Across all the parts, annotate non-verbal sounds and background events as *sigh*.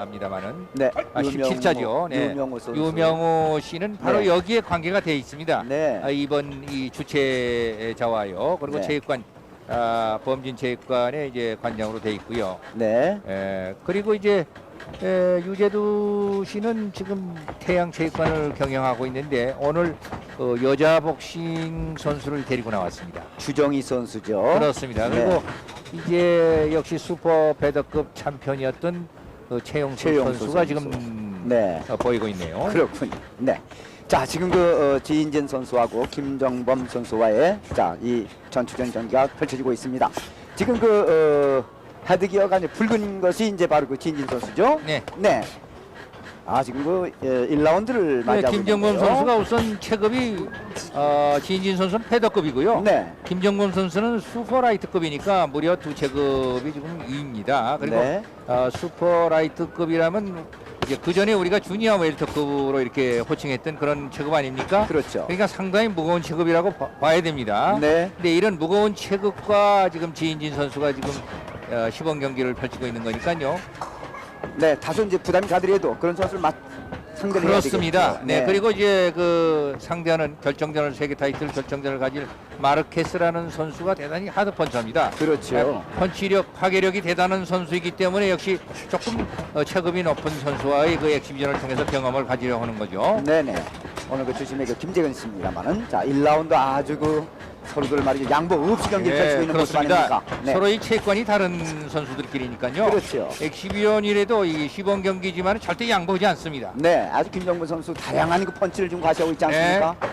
합니다만은 네. 아, 17자죠. 네. 유명호 선수. 유명호 씨는 바로 네. 여기에 관계가 돼 있습니다. 네. 아, 이번 이 주최자와요. 그리고 네. 체육관 아, 범진 체육관에 이제 관장으로 돼 있고요. 네. 에, 그리고 이제 에, 유재두 씨는 지금 태양 체육관을 경영하고 있는데 오늘 어, 여자 복싱 선수를 데리고 나왔습니다. 주정희 선수죠. 그렇습니다. 네. 그리고 이제 역시 슈퍼 배더급 챔피언이었던 그 최용수 최용수 선수가 선수. 지금 네. 어, 보이고 있네요. 그렇군요. 네. 자, 지금 그 어, 지인진 선수하고 김정범 선수와의 자, 이 전투전 경기가 펼쳐지고 있습니다. 지금 그 어, 헤드기어가 이제 붉은 것이 이제 바로 그 지인진 선수죠. 네. 네. 아, 지금 그 예, 1라운드를 네, 맞이하고 김정범 있는데요. 선수가 우선 체급이 어, 진진 선수는 패더급이고요. 네. 김정범 선수는 슈퍼라이트급이니까 무려 두 체급이 지금 2입니다. 그리고 네. 어, 슈퍼라이트급이라면 이제 그 전에 우리가 주니어 웰터급으로 이렇게 호칭했던 그런 체급 아닙니까? 그렇죠. 그러니까 상당히 무거운 체급이라고 봐- 봐야 됩니다. 네. 근데 이런 무거운 체급과 지금 지인진 선수가 지금 어, 시범 경기를 펼치고 있는 거니까요. 네, 다소 이제 부담이 가더라도 그런 선수를 맞 상대를 그렇습니다. 되겠죠. 네. 그리고 이제 그 상대하는 결정전을 세계 타이틀 결정전을 가질 마르케스라는 선수가 대단히 하드 펀처입니다. 그렇죠. 네, 펀치력, 파괴력이 대단한 선수이기 때문에 역시 조금 어, 체급이 높은 선수와의 그 엑시비전을 통해서 경험을 가지려 하는 거죠. 네네. 오늘 그 주심의 그 김재근 씨입니다만은 자 1라운드 아주 그 서로들 말이죠 양보 없이 경기를 펼치고 있는 모습 네. 아닙니까? 네. 서로의 체권이 다른 선수들끼리니까요. 그렇죠. 엑시비전이라도 이 시범 경기지만 절대 양보하지 않습니다. 네, 아주 김정문 선수 다양한 그 펀치를 좀 과시하고 있지 않습니까? 네,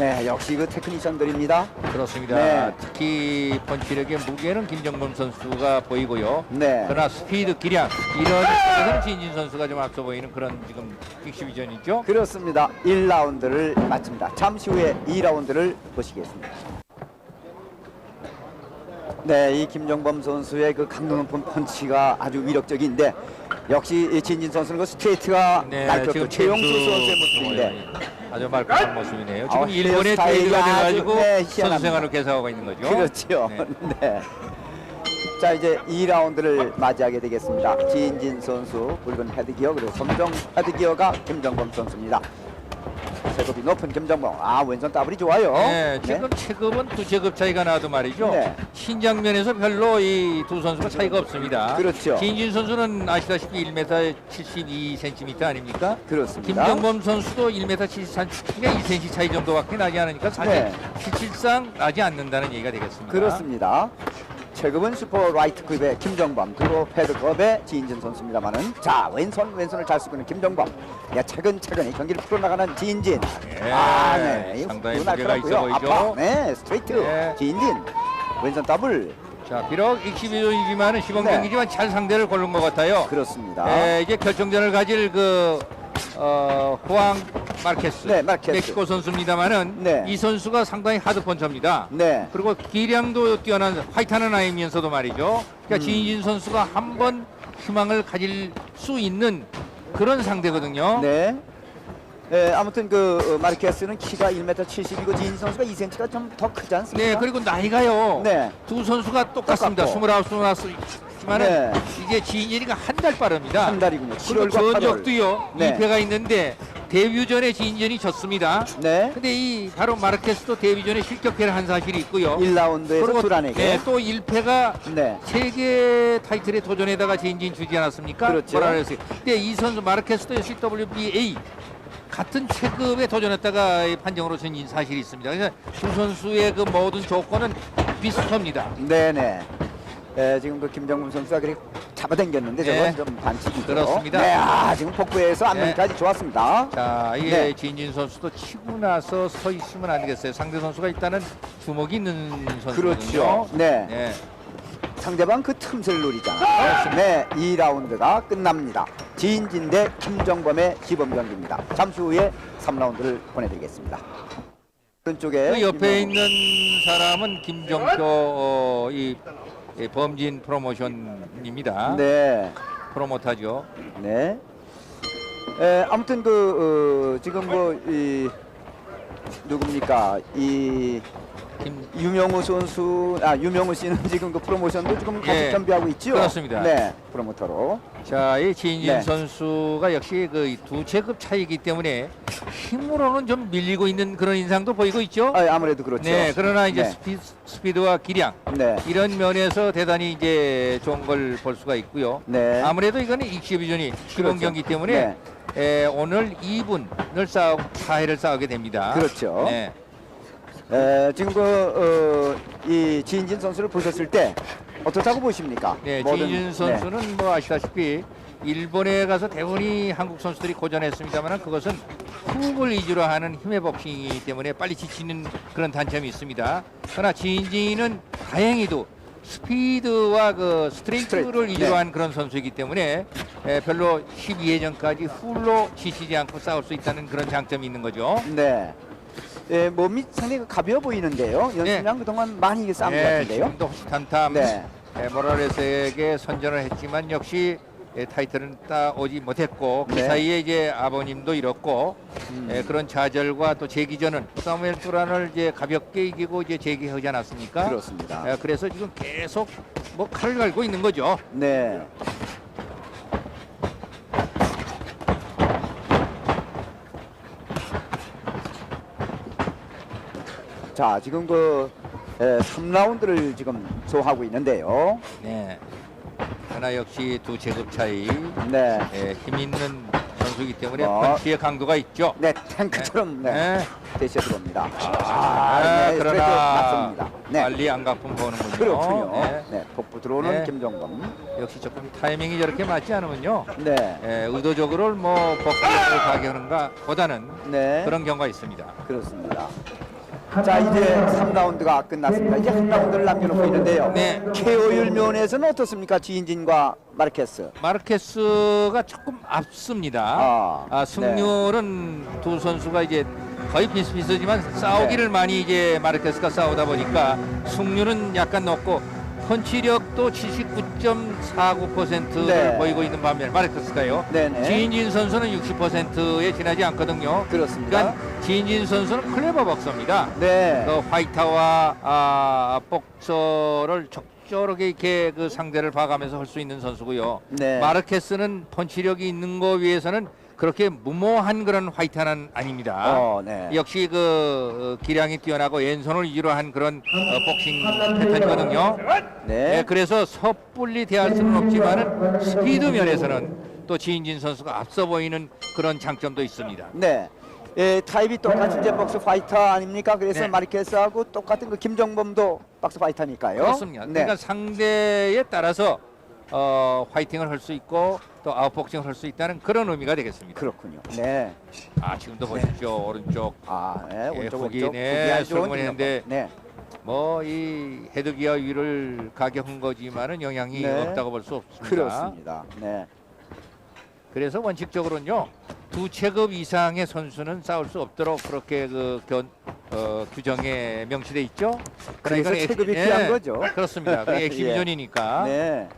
역시 그 테크니션들입니다. 그렇습니다. 네. 특히 펀치력의 무게는 김정범 선수가 보이고요. 네. 그러나 스피드, 기량 이런 쪽에서는 진진 선수가 좀 앞서 보이는 그런 지금 엑시비전이죠. 그렇습니다. 1라운드를 마칩니다. 잠시 후에 2라운드를 보시겠습니다. 네, 이 김정범 선수의 그 강도 높은 펀치가 아주 위력적인데 역시 이 진진 선수는 그 스트레이트가 날렵고 최용수 선수의 모습인데 아주 말끔한 모습이네요. 지금 어, 일본의 헤어스타일이 아주, 돼가지고 네, 선수 희한합니다. 생활을 계속하고 있는 거죠. 그렇죠. 네. *laughs* 네. 자 이제 2라운드를 맞이하게 되겠습니다. 지인진 선수 붉은 헤드기어 그리고 검정 헤드기어가 김정범 선수입니다. 체급이 높은 김정범. 아 왼손 더블이 좋아요. 네, 지금 체급은 두 체급 차이가 나도 말이죠. 네. 신장면에서 별로 이 두 선수가 차이가 없습니다. 그렇죠. 진진 선수는 아시다시피 1m 72cm 아닙니까? 그렇습니다. 김정범 선수도 1m 73, 그러니까 2cm 차이 정도밖에 나지 않으니까 사실 네. 실질상 나지 않는다는 얘기가 되겠습니다. 그렇습니다. 체급은 슈퍼 라이트 급의 김정범 그리고 패드급의 지인진 선수입니다만은 자 왼손 왼손을 잘 쓰고 있는 김정범 야 차근차근히 경기를 풀어나가는 지인진 네, 아, 네. 상당히 무게가 있어. 보이죠. 아파. 네, 스트레이트. 네. 지인진. 왼손 더블. 자, 비록 익시비전이지만 시범 네. 경기지만 잘 상대를 고른 것 같아요. 그렇습니다. 네, 이제 결정전을 가질 그 어, 후앙 마르케스, 네, 마르케스. 멕시코 선수입니다만은 네. 이 선수가 상당히 하드 펀처입니다. 네. 그리고 기량도 뛰어난 화이트하는 아이면서도 말이죠. 그러니까 음. 지인진 선수가 한 번 희망을 가질 수 있는 그런 상대거든요. 네. 네, 아무튼 그 어, 마르케스는 키가 1m 70이고 지인 선수가 2cm가 좀 더 크지 않습니까? 네, 그리고 나이가요. 네. 두 선수가 똑같습니다. 똑같고. 29, 29지만은 네. 이제 지인진이가 한 달 빠릅니다. 한 달이군요. 그리고 7월과 8월. 전적도요. 네. 2패가 있는데 데뷔전에 지인진이 졌습니다. 네. 근데 이 바로 마르케스도 데뷔전에 실격패를 한 사실이 있고요. 1라운드에서 두란에게. 네, 또 1패가 네. 세계 타이틀에 도전에다가 지인진 주지 않았습니까? 그렇죠. 모라레스. 근데 이 선수 마르케스도 CWBA 같은 체급에 도전했다가 이 판정으로 전진 사실이 있습니다. 그래서 두 선수의 그 모든 조건은 비슷합니다. 네네. 네, 지금 그 김정문 선수가 그렇게 잡아당겼는데 네. 저건 좀 반칙이죠. 그렇습니다. 네, 아, 지금 복부에서 네. 앞면까지 좋았습니다. 자, 이게 네. 진진 선수도 치고 나서 서 있으면 안 되겠어요. 상대 선수가 일단은 주먹이 있는 선수거든요. 그렇죠. 네. 네. 상대방 그 틈새를 노리잖아요. 네, 2라운드가 끝납니다. 지인진 대 김정범의 시범 경기입니다. 잠시 후에 3라운드를 보내드리겠습니다. 오른쪽에 그 옆에. 있는 사람은 김정표 어, 이, 이 범진 프로모션입니다. 네, 프로모터죠. 네. 에, 아무튼 그 어, 지금 뭐이 누굽니까 이김 유명우 선수 아 유명우 씨는 *laughs* 지금 그 프로모션도 지금 같이 예, 준비하고 있죠. 그렇습니다. 네, 프로모터로. 자, 이 지인진 네. 선수가 역시 그 두 체급 차이기 때문에 힘으로는 좀 밀리고 있는 그런 인상도 보이고 있죠. 아, 아무래도 그렇죠. 네, 그러나 이제 네. 스피, 스피드와 기량 네. 이런 면에서 대단히 이제 좋은 걸 볼 수가 있고요. 네. 아무래도 이거는 익시비전이 시범 그렇죠. 경기 때문에 에, 오늘 2분을 싸우고 4회를 싸우게 됩니다. 그렇죠. 네. 에, 지금 그, 어, 이 지인진 선수를 보셨을 때 어떻다고 보십니까? 네, 뭐든- 지인진 선수는 뭐 아시다시피 일본에 가서 대부분이 한국 선수들이 고전했습니다만 그것은 훅을 위주로 하는 힘의 복싱이기 때문에 빨리 지치는 그런 단점이 있습니다. 그러나 지인진은 다행히도 스피드와 그 스트레이트를 스트레이트, 위주로 네. 한 그런 선수이기 때문에 에, 별로 12회전까지 훌로 지치지 않고 싸울 수 있다는 그런 장점이 있는 거죠. 네. 예, 몸이 상당히 가벼워 보이는데요. 연습량 그동안 많이 싸움 네, 같은데요. 지금도 호시탐탐 네. 에, 모라레스에게 선전을 했지만 역시 에, 타이틀은 따오지 못했고 그 네. 사이에 이제 아버님도 잃었고 음. 에, 그런 좌절과 또 재기전은 사무엘 뚜란을 이제 가볍게 이기고 이제 재기하지 않았습니까? 그렇습니다. 에, 그래서 지금 계속 뭐 칼을 갈고 있는 거죠. 네. 자, 지금 그 에, 3라운드를 지금 소화하고 있는데요. 네. 하나 역시 두 체급 차이 네. 에, 힘 있는 선수이기 때문에 어. 펀치의 강도가 있죠. 네, 탱크처럼 네. 네. 대시에 들어옵니다. 아, 네, 그러나 맞습니다. 네. 빨리 안각품 보는군요. 그렇군요. 네. 네, 복부 들어오는 네. 김정범. 역시 조금 타이밍이 저렇게 맞지 않으면요. 네. 에, 의도적으로 뭐 복귀를 가게 하는가 보다는 네. 그런 경우가 있습니다. 그렇습니다. 자 이제 3라운드가 끝났습니다. 이제 한 라운드를 남겨놓고 있는데요. 네. KO율 면에서는 어떻습니까? 지인진과 마르케스. 마르케스가 조금 앞섭니다. 아, 아, 승률은 두 선수가 이제 거의 비슷비슷하지만 싸우기를 네. 많이 이제 마르케스가 싸우다 보니까 승률은 약간 높고 펀치력도 79.49%를 네. 보이고 있는 반면 마르케스가요. 네네. 지인진 선수는 60%에 지나지 않거든요. 그렇습니다. 그러니까 지인진 선수는 클레버 박서입니다. 네. 그 화이터와 아, 복서를 적절하게 이렇게 그 상대를 봐가면서 할 수 있는 선수고요. 네. 마르케스는 펀치력이 있는 거 위해서는 그렇게 무모한 그런 화이터는 아닙니다. 어, 네. 역시 그 어, 기량이 뛰어나고 왼손을 위주로 한 그런 어, 복싱 패턴이거든요. 네. 네, 그래서 섣불리 대할 수는 없지만은 스피드 면에서는 또 지인진 선수가 앞서 보이는 그런 장점도 있습니다. 네. 예, 타입이 똑같이 이제 박스 파이터 아닙니까? 그래서 네. 마르케스하고 똑같은 그 김정범도 박스 파이터니까요. 그렇습니다. 네. 그러니까 상대에 따라서 어, 화이팅을 할 수 있고 또 아웃복싱을 할 수 있다는 그런 의미가 되겠습니다. 그렇군요. 네. 아 지금도 보십시오 오른쪽 아, 네. 예, 오른쪽 거기, 오른쪽. 네, 안 좋은 했는데. 네. 뭐 이 헤드기어 위를 가격한 거지만은 영향이 네. 없다고 볼 수 없습니다. 그렇습니다. 네. 그래서 원칙적으로는요 두 체급 이상의 선수는 싸울 수 없도록 그렇게 그 견, 어, 규정에 명시돼 있죠. 그래서 엑- 체급이 예, 필요한 거죠. 그렇습니다. 그 *laughs* 예. 네.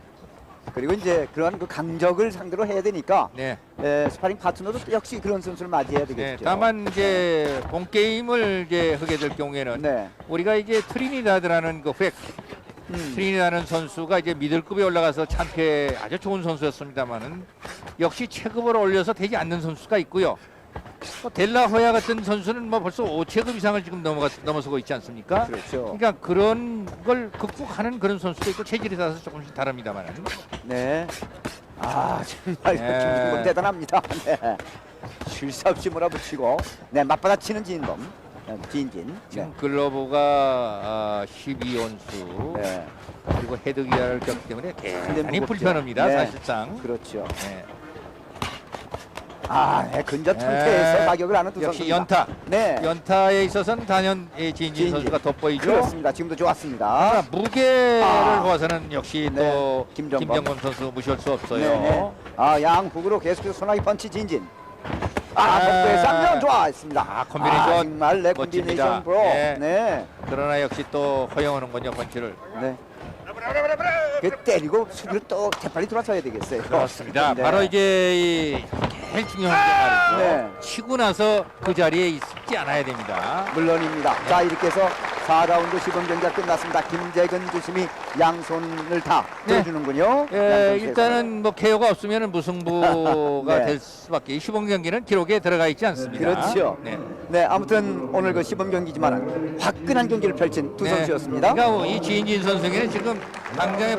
그리고 이제 그러한 그 강적을 상대로 해야 되니까 네. 에, 스파링 파트너도 또 역시 그런 선수를 맞이해야 네, 되겠죠. 다만 이제 본 게임을 이제 하게 될 경우에는 네. 우리가 이제 트리니다드라는 그 획, 음. 트리니다는 선수가 이제 미들급에 올라가서 참패 아주 좋은 선수였습니다만은 역시 체급을 올려서 되지 않는 선수가 있고요. 또 델라호야 같은 선수는 뭐 벌써 5체급 이상을 지금 넘어가 넘어서고 있지 않습니까? 그렇죠. 그러니까 그런 걸 극복하는 그런 선수도 있고 체질에 따라서 조금씩 다릅니다만. 네. 아 정말 네. 김준범 대단합니다. 네. 쉴새 없이 몰아붙이고 네 맞받아치는 진범 네, 진진. 네. 지금 글러브가 아, 12온수 네. 그리고 헤드기어를 꼈기 때문에 대단히 무겁죠. 불편합니다 네. 사실상. 그렇죠. 네. 아 네. 근접 상태에서 네. 가격을 하는 두 역시 선수입니다. 연타. 네. 연타에 있어서는 단연 이 진진. 선수가 돋보이죠. 그렇습니다. 지금도 좋았습니다. 아, 무게를 아. 보아서는 역시 네. 또 김정범. 김정범 선수 무시할 수 없어요. 네네. 아 양훅으로 계속해서 소나기 펀치 진진. 아 네. 복부의 쌍면 좋아했습니다. 아, 콤비네이션 아, 정말 내 멋집니다. 콤비네이션 프로. 네. 네. 그러나 역시 또 허용하는군요 펀치를. 네. 그 때리고 수비로 또 재빨리 돌아서야 되겠어요. 그렇습니다. 네. 바로 이제 이 제일 중요한 게 말이죠. 네. 치고 나서 그 자리에 있지 않아야 됩니다. 물론입니다. 자 이렇게 해서 4라운드 시범 경기가 끝났습니다. 김재근 주심이 양손을 다 네. 들어주는군요. 예, 양손 일단은 뭐 KO가 없으면 무승부가 *laughs* 네. 될 수밖에 시범 경기는 기록에 들어가 있지 않습니다. 그렇죠. 네. 네, 아무튼 오늘 그 시범 경기지만 화끈한 경기를 펼친 두 네. 선수였습니다. 그러니까 이 지인진 선수에게는 지금 당장의